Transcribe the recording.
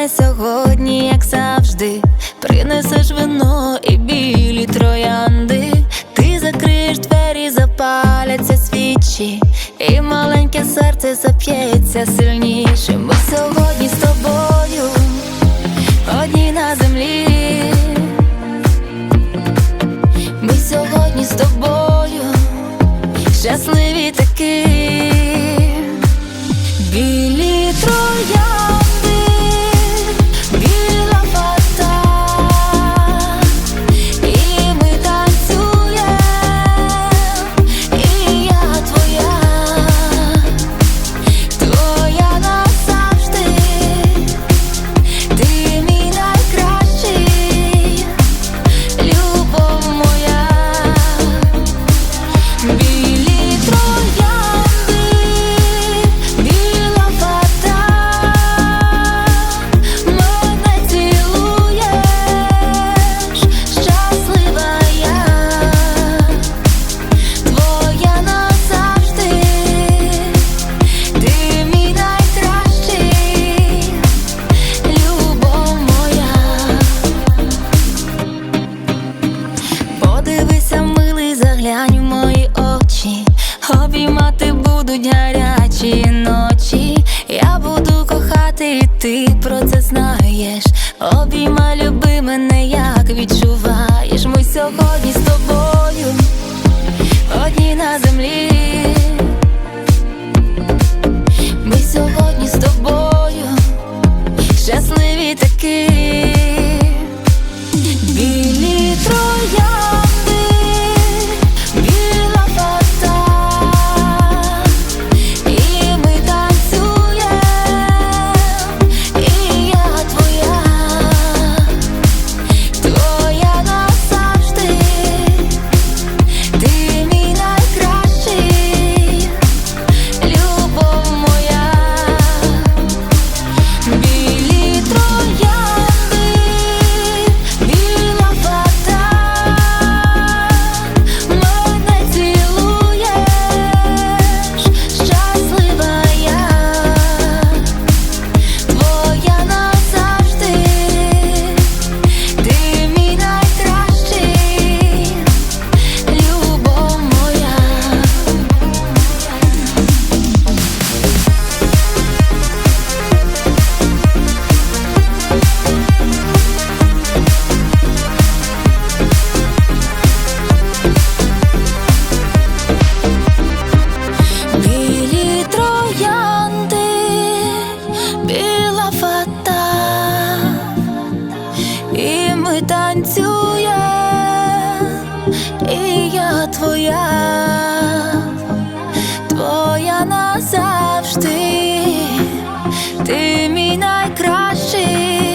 настане сьогодні, як завжди. Принесеш вино і білі троянди. Ти закриєш двері, запаляться свічі, і маленьке серце зап'ється сильніше. Ми сьогодні з тобою, одні на землі. Ми сьогодні з тобою, щасливі такі. Білі троянди, обіймати будуть гарячі ночі. Я буду кохати, і ти про це знаєш. Обійма, люби мене, як відчуваєш. Ми сьогодні з тобою, одні на землі. Ми сьогодні з тобою, щасливі такі. танцює, і я твоя, твоя назавжди, ти мій найкращий.